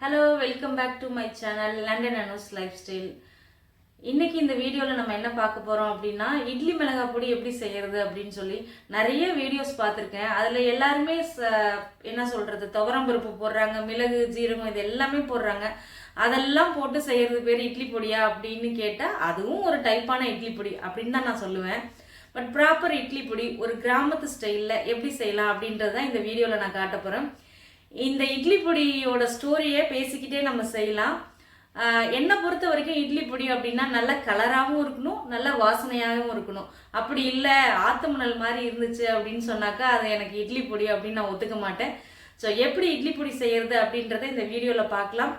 Hello welcome back to my channel London Anu's lifestyle இன்றைக்கி இந்த வீடியோவில் நம்ம என்ன பார்க்க போகிறோம் அப்படின்னா இட்லி மிளகாய் பொடி எப்படி செய்கிறது அப்படின்னு சொல்லி நிறைய வீடியோஸ் பார்த்துருக்கேன். அதில் எல்லாருமே ச- என்ன சொல்கிறது துவரம்பருப்பு போடுறாங்க மிளகு ஜீரகம் இது எல்லாமே போடுறாங்க. அதெல்லாம் போட்டு செய்கிறது பேர் இட்லி பொடியா அப்படின்னு கேட்டால் அதுவும் ஒரு டைப்பான இட்லி பொடி அப்படின்னு தான் நான் சொல்லுவேன். பட் ப்ராப்பர் இட்லி பொடி ஒரு கிராமத்து ஸ்டைலில் எப்படி செய்யலாம் அப்படின்றது தான் இந்த வீடியோவில் நான் காட்ட போகிறேன் இந்த இட்லி பொடியோட ஸ்டோரியே பேசிக்கிட்டே நம்ம செய்யலாம். என்னை பொறுத்த வரைக்கும் இட்லி பொடி அப்படின்னா நல்ல கலராகவும் இருக்கணும் நல்ல வாசனையாகவும் இருக்கணும். அப்படி இல்லை ஆத்தமணல் மாதிரி இருந்துச்சு அப்படின்னு சொன்னாக்கா அது எனக்கு இட்லி பொடி அப்படின்னு நான் ஒத்துக்க மாட்டேன். ஸோ எப்படி இட்லி பொடி செய்கிறது அப்படின்றத இந்த வீடியோவில் பார்க்கலாம்.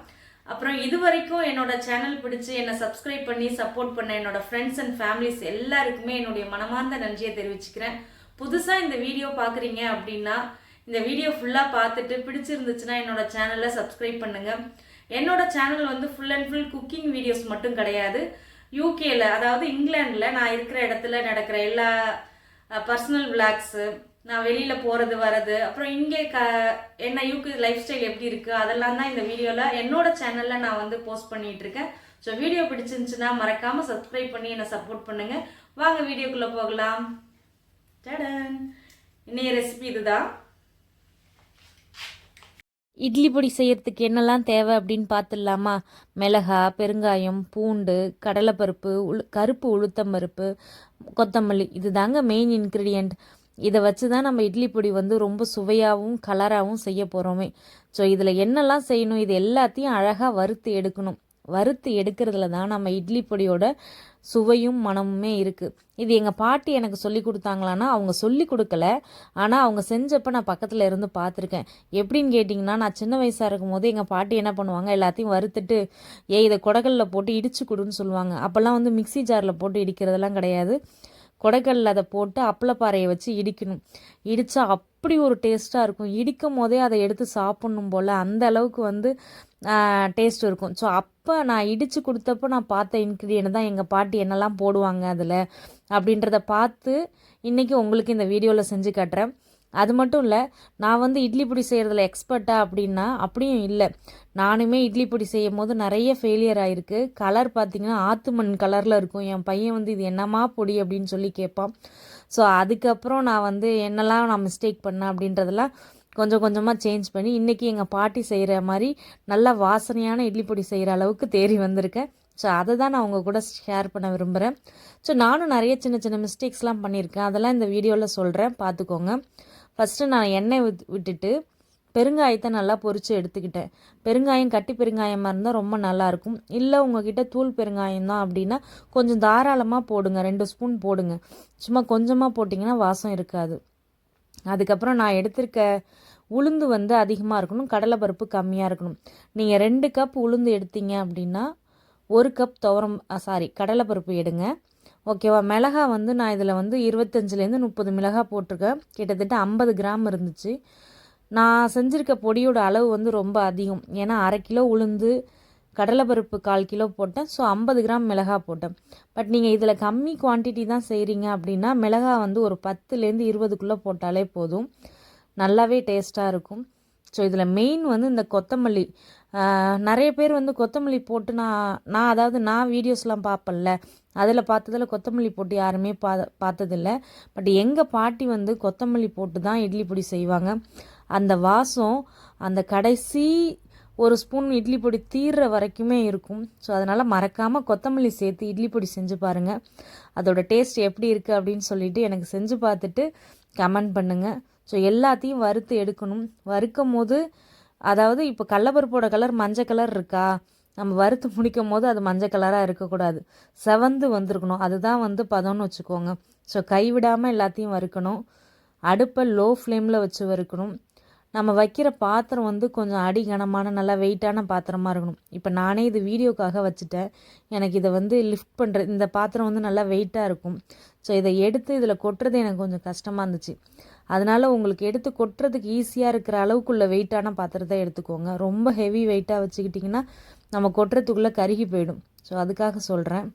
அப்புறம் இது வரைக்கும் என்னோட சேனல் பிடிச்சு என்னை சப்ஸ்கிரைப் பண்ணி சப்போர்ட் பண்ண என்னோட ஃப்ரெண்ட்ஸ் அண்ட் ஃபேமிலிஸ் எல்லாருக்குமே என்னுடைய மனமார்ந்த நன்றியை தெரிவிச்சுக்கிறேன். புதுசாக இந்த வீடியோ பார்க்குறீங்க அப்படின்னா இந்த வீடியோ ஃபுல்லாக பார்த்துட்டு பிடிச்சிருந்துச்சுன்னா என்னோட சேனலை சப்ஸ்கிரைப் பண்ணுங்கள் என்னோட சேனல் வந்து full and full cooking videos மட்டும் கிடையாது. யூகேல அதாவது இங்கிலாண்டில் நான் இருக்கிற இடத்துல நடக்கிற எல்லா பர்சனல் விளாக்ஸு நான் வெளியில் போகிறது வர்றது அப்புறம் இங்கே க என்ன யூகே லைஃப் ஸ்டைல் எப்படி இருக்குது அதெல்லாம் தான் இந்த வீடியோவில் என்னோட சேனலில் நான் வந்து போஸ்ட் பண்ணிகிட்டு இருக்கேன் ஸோ வீடியோ பிடிச்சிருந்துச்சுன்னா மறக்காமல் சப்ஸ்கிரைப் பண்ணி என்னை சப்போர்ட் பண்ணுங்கள் வாங்க வீடியோக்குள்ளே போகலாம். டடன் இன்னைய ரெசிபி இதுதான். இட்லி பொடி செய்யறதுக்கு என்னெல்லாம் தேவை அப்படின்னு பார்த்துடலாமா? மிளகா பெருங்காயம் பூண்டு கடலைப்பருப்பு உளு கருப்பு உளுத்தம்பருப்பு கொத்தமல்லி. இது தாங்க மெயின் இன்க்ரீடியண்ட் இதை வச்சு தான் நம்ம இட்லி பொடி வந்து ரொம்ப சுவையாகவும் கலராகவும் செய்ய போகிறோமே ஸோ இதில் என்னெல்லாம் செய்யணும்? இது எல்லாத்தையும் அழகாக வறுத்து எடுக்கணும். வறுத்து எடுக்கிறதுல தான் நம்ம இட்லி பொடியோட சுவையும் மனமுமே இருக்குது இது எங்கள் பாட்டி எனக்கு சொல்லி கொடுத்தாங்களான்னா அவங்க சொல்லி கொடுக்கல. ஆனால் அவங்க செஞ்சப்போ நான் பக்கத்தில் இருந்து பார்த்துருக்கேன் எப்படின்னு கேட்டிங்கன்னா நான் சின்ன வயசாக இருக்கும் போது எங்கள் பாட்டி என்ன பண்ணுவாங்க எல்லாத்தையும் வறுத்துட்டு ஏ இதை குடகல்ல போட்டு இடிச்சு கொடுன்னு சொல்லுவாங்க. அப்போல்லாம் வந்து மிக்ஸி ஜாரில் போட்டு இடிக்கிறதெல்லாம் கிடையாது. குடக்கல்ல அதை போட்டு அப்பளப்பாறையை வச்சு இடிக்கணும். இடித்தா அப் அப்படி ஒரு டேஸ்ட்டாக இருக்கும். இடிக்கும் போதே அதை எடுத்து சாப்பிட்ணும் போல் அந்த அளவுக்கு வந்து டேஸ்ட் இருக்கும். ஸோ அப்போ நான் இடித்து கொடுத்தப்போ நான் பார்த்த இன்க்ரீடியன்ட் தான் எங்கள் பாட்டி என்னெல்லாம் போடுவாங்க அதில் அப்படின்றத பார்த்து இன்றைக்கி உங்களுக்கு இந்த வீடியோவில் செஞ்சு காட்டுறேன். அது மட்டும் இல்லை நான் வந்து இட்லி பொடி செய்கிறதுல எக்ஸ்பர்ட்டா அப்படின்னா அப்படியும் இல்லை. நானுமே இட்லி பொடி செய்யும் போது நிறைய ஃபெயிலியர் ஆகிருக்கு கலர் பார்த்திங்கன்னா ஆத்து மண் கலரில் இருக்கும். என் பையன் வந்து இது என்னம்மா பொடி அப்படின்னு சொல்லி கேட்பான். ஸோ அதுக்கப்புறம் நான் வந்து என்னெல்லாம் நான் மிஸ்டேக் பண்ணேன் அப்படின்றதெல்லாம் கொஞ்சம் கொஞ்சமாக சேஞ்ச் பண்ணி இன்றைக்கி எங்கள் பாட்டி செய்கிற மாதிரி நல்ல வாசனையான இட்லி பொடி செய்கிற அளவுக்கு தேறி வந்திருக்கேன். ஸோ அதை தான் நான் உங்கள் கூட ஷேர் பண்ண விரும்புகிறேன் ஸோ நானும் நிறைய சின்ன சின்ன மிஸ்டேக்ஸ்லாம் பண்ணியிருக்கேன். அதெல்லாம் இந்த வீடியோவில் சொல்கிறேன் பார்த்துக்கோங்க. ஃபஸ்ட்டு நான் எண்ணெய் விட்டுட்டு பெருங்காயத்தை நல்லா பொறித்து எடுத்துக்கிட்டேன். பெருங்காயம் கட்டி பெருங்காயமாக இருந்தால் ரொம்ப நல்லாயிருக்கும். இல்லை உங்ககிட்ட தூள் பெருங்காயம் தான் அப்படின்னா கொஞ்சம் தாராளமாக போடுங்க. ரெண்டு ஸ்பூன் போடுங்க. சும்மா கொஞ்சமாக போட்டிங்கன்னா வாசம் இருக்காது. அதுக்கப்புறம் நான் எடுத்திருக்க உளுந்து வந்து அதிகமாக இருக்கணும். கடலைப்பருப்பு கம்மியாக இருக்கணும். நீங்கள் ரெண்டு கப் உளுந்து எடுத்தீங்க அப்படின்னா ஒரு கப் துவரம் சாரி கடலைப்பருப்பு எடுங்க. ஓகேவா? மிளகா வந்து நான் இதில் வந்து இருபத்தஞ்சிலேருந்து முப்பது மிளகா போட்டிருக்கேன். கிட்டத்தட்ட ஐம்பது கிராம் இருந்துச்சு. நான் செஞ்சுருக்க பொடியோட அளவு வந்து ரொம்ப அதிகம். ஏன்னா அரை கிலோ உளுந்து கடலைப்பருப்பு கால் கிலோ போட்டேன். ஸோ ஐம்பது கிராம் மிளகா போட்டேன். பட் நீங்கள் இதில் கம்மி குவான்டிட்டி தான் செய்கிறீங்க அப்படின்னா மிளகா வந்து ஒரு பத்துலேருந்து இருபதுக்குள்ளே போட்டாலே போதும். நல்லாவே டேஸ்ட்டாக இருக்கும். ஸோ இதில் மெயின் வந்து இந்த கொத்தமல்லி. நிறைய பேர் வந்து கொத்தமல்லி போட்டு நான் நான் அதாவது நான் வீடியோஸ்லாம் பார்ப்பேன்ல. அதில் பார்த்ததில் கொத்தமல்லி போட்டு யாருமே பா பார்த்ததில்ல. பட் எங்கள் பாட்டி வந்து கொத்தமல்லி போட்டு தான் இட்லி பொடி செய்வாங்க. அந்த வாசம் அந்த கடைசி ஒரு ஸ்பூன் இட்லி பொடி தீர்ற வரைக்குமே இருக்கும். ஸோ அதனால் மறக்காமல் கொத்தமல்லி சேர்த்து இட்லி பொடி செஞ்சு பாருங்கள் அதோடய டேஸ்ட் எப்படி இருக்குது அப்படின்னு சொல்லிவிட்டு எனக்கு செஞ்சு பார்த்துட்டு கமெண்ட் பண்ணுங்கள் ஸோ எல்லாத்தையும் வறுத்து எடுக்கணும். வறுக்கும் போது அதாவது இப்போ கடலப்பருப்போட கலர் மஞ்சள் கலர் இருக்கா? நம்ம வறுத்து முடிக்கும் போது அது மஞ்சள் கலராக இருக்கக்கூடாது. செவந்து வந்திருக்கணும். அதுதான் வந்து பதம்னு வச்சுக்கோங்க. ஸோ கைவிடாமல் எல்லாத்தையும் வறுக்கணும். அடுப்பை லோ ஃப்ளேமில் வச்சு வறுக்கணும். நம்ம வைக்கிற பாத்திரம் வந்து கொஞ்சம் அடி கனமான நல்லா வெயிட்டான பாத்திரமாக இருக்கணும். இப்போ நானே இது வீடியோக்காக வச்சுட்டேன். எனக்கு இதை வந்து லிஃப்ட் பண்ணுற இந்த பாத்திரம் வந்து நல்லா வெயிட்டாக இருக்கும். ஸோ இதை எடுத்து இதில் கொட்டுறது எனக்கு கொஞ்சம் கஷ்டமாக இருந்துச்சு. அதனால உங்களுக்கு எடுத்து கொட்டுறதுக்கு ஈஸியாக இருக்கிற அளவுக்குள்ள வெயிட்டான பாத்திரத்தை எடுத்துக்கோங்க. ரொம்ப ஹெவி வெயிட்டாக வச்சுக்கிட்டிங்கன்னா நம்ம கொட்டுறதுக்குள்ளே கருகி போயிடும். ஸோ அதுக்காக சொல்கிறேன்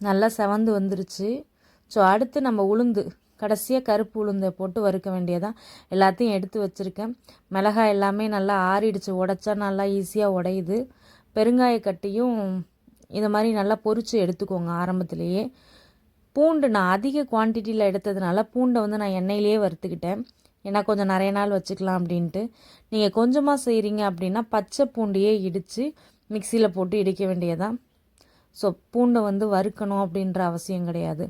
நல்லா செவந்து வந்துருச்சு. ஸோ அடுத்து நம்ம உளுந்து. கடைசியாக கருப்பு உளுந்தை போட்டு வறுக்க வேண்டியதான் எல்லாத்தையும் எடுத்து வச்சுருக்கேன். மிளகாய் எல்லாமே நல்லா ஆறிடுச்சு. உடச்சா நல்லா ஈஸியாக உடையுது. பெருங்காய கட்டியும் இதை மாதிரி நல்லா பொரித்து எடுத்துக்கோங்க ஆரம்பத்திலேயே. பூண்டு நான் அதிக குவான்டிட்டியில் எடுத்ததுனால பூண்டை வந்து நான் எண்ணெயிலேயே வறுத்துக்கிட்டேன். ஏன்னா கொஞ்சம் நிறைய நாள் வச்சுக்கலாம் அப்படின்ட்டு. நீங்கள் கொஞ்சமாக செய்கிறீங்க அப்படின்னா பச்சை பூண்டையே இடித்து மிக்சியில் போட்டு இடிக்க வேண்டியதான் ஸோ பூண்டை வந்து வறுக்கணும் அப்படின்ற அவசியம் கிடையாது.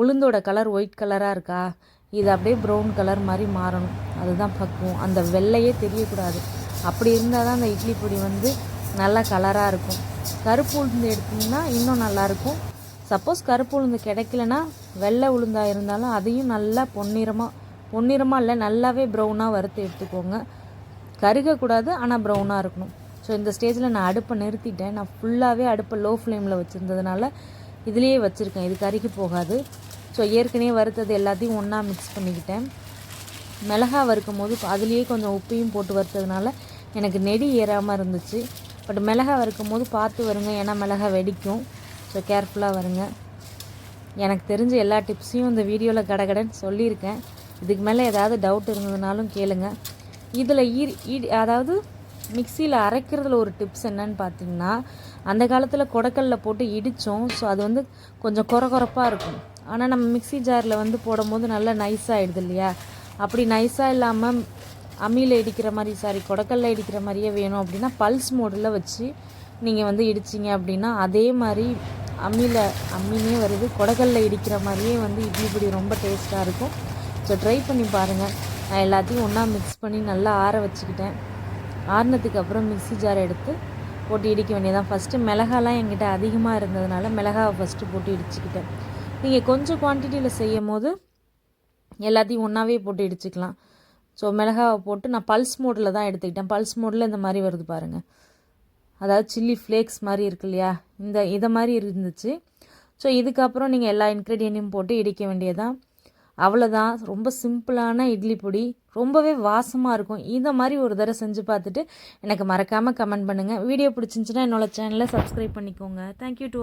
உளுந்தோட கலர் ஒயிட் கலராக இருக்கா? இது அப்படியே ப்ரௌன் கலர் மாதிரி மாறணும். அதுதான் பக்குவம். அந்த வெள்ளையே தெரியக்கூடாது. அப்படி இருந்தால் தான் அந்த இட்லி பொடி வந்து நல்ல கலராக இருக்கும். கருப்பு உளுந்து எடுத்திங்கன்னா இன்னும் நல்லாயிருக்கும் சப்போஸ் கருப்பு உளுந்து கிடைக்கலனா வெள்ளை உளுந்தாக இருந்தாலும் அதையும் நல்லா பொன்னிறமாக பொன்னிறமாக இல்லை நல்லாவே ப்ரௌனாக வறுத்து எடுத்துக்கோங்க. கருகக்கூடாது ஆனால் ப்ரௌனாக இருக்கணும். ஸோ இந்த ஸ்டேஜில் நான் அடுப்பை நிறுத்திட்டேன். நான் ஃபுல்லாகவே அடுப்பை லோ ஃப்ளேமில் வச்சுருந்ததுனால இதுலேயே வச்சுருக்கேன். இது கறிக்கு போகாது. ஸோ ஏற்கனவே வறுத்தது எல்லாத்தையும் ஒன்றா மிக்ஸ் பண்ணிக்கிட்டேன். மிளகா வறுக்கும் போது அதுலேயே கொஞ்சம் உப்பையும் போட்டு வறுத்ததுனால எனக்கு நெடி ஏறாமல் இருந்துச்சு. பட் மிளகா வறுக்கும் போது பார்த்து வருங்க. ஏன்னா மிளகா வெடிக்கும். ஸோ கேர்ஃபுல்லாக வருங்க. எனக்கு தெரிஞ்ச எல்லா டிப்ஸையும் இந்த வீடியோவில் கடகடன்னு சொல்லியிருக்கேன். இதுக்கு மேலே ஏதாவது டவுட் இருந்ததுனாலும் கேளுங்க. இதில் ஈ ஈடு அதாவது மிக்சியில் அரைக்கிறதுல ஒரு டிப்ஸ் என்னன்னு பார்த்தீங்கன்னா அந்த காலத்தில் கொடக்கல்ல போட்டு இடித்தோம் ஸோ அது வந்து கொஞ்சம் குறை குறைப்பாக இருக்கும். ஆனால் நம்ம மிக்ஸி ஜாரில் வந்து போடும்போது நல்லா நைஸாகிடுது இல்லையா? அப்படி நைஸாக இல்லாமல் அம்மியில் இடிக்கிற மாதிரி சாரி கொடக்கல்ல இடிக்கிற மாதிரியே வேணும் அப்படின்னா பல்ஸ் மோடில் வச்சு நீங்கள் வந்து இடிச்சிங்க அப்படின்னா அதே மாதிரி அம்மியில் அம்மினே வருது கொடக்கல்ல இடிக்கிற மாதிரியே வந்து இட்லி பொடி ரொம்ப டேஸ்ட்டாக இருக்கும். ஸோ ட்ரை பண்ணி பாருங்கள் நான் எல்லாத்தையும் ஒன்றா மிக்ஸ் பண்ணி நல்லா ஆற வச்சுக்கிட்டேன். ஆறுனதுக்கு அப்புறம் மிக்ஸி ஜார் எடுத்து போட்டு இடிக்க வேண்டியதான் ஃபஸ்ட்டு மிளகாலாம் என்கிட்ட அதிகமாக இருந்ததுனால மிளகாவை ஃபஸ்ட்டு போட்டு இடிச்சுக்கிட்டேன். நீங்கள் கொஞ்சம் குவான்டிட்டியில் செய்யும் போது எல்லாத்தையும் ஒன்றாவே போட்டு இடிச்சுக்கலாம். ஸோ மிளகாவை போட்டு நான் பல்ஸ் மோடில் தான் எடுத்துக்கிட்டேன். பல்ஸ் மோடில் இந்த மாதிரி வருது பாருங்கள் அதாவது சில்லி ஃப்ளேக்ஸ் மாதிரி இருக்கு இல்லையா? இந்த இதை மாதிரி இருந்துச்சு. ஸோ இதுக்கப்புறம் நீங்கள் எல்லா இன்க்ரீடியண்ட்டையும் போட்டு இடிக்க வேண்டியதான் அவ்வளோதான் ரொம்ப சிம்பிளான இட்லி பொடி. ரொம்பவே வாசமாக இருக்கும். இந்த மாதிரி ஒரு தடவை செஞ்சு பார்த்துட்டு எனக்கு மறக்காமல் கமெண்ட் பண்ணுங்கள் வீடியோ பிடிச்சிருந்துச்சுன்னா என்னோடய சேனலை சப்ஸ்கிரைப் பண்ணிக்கோங்க. Thank you to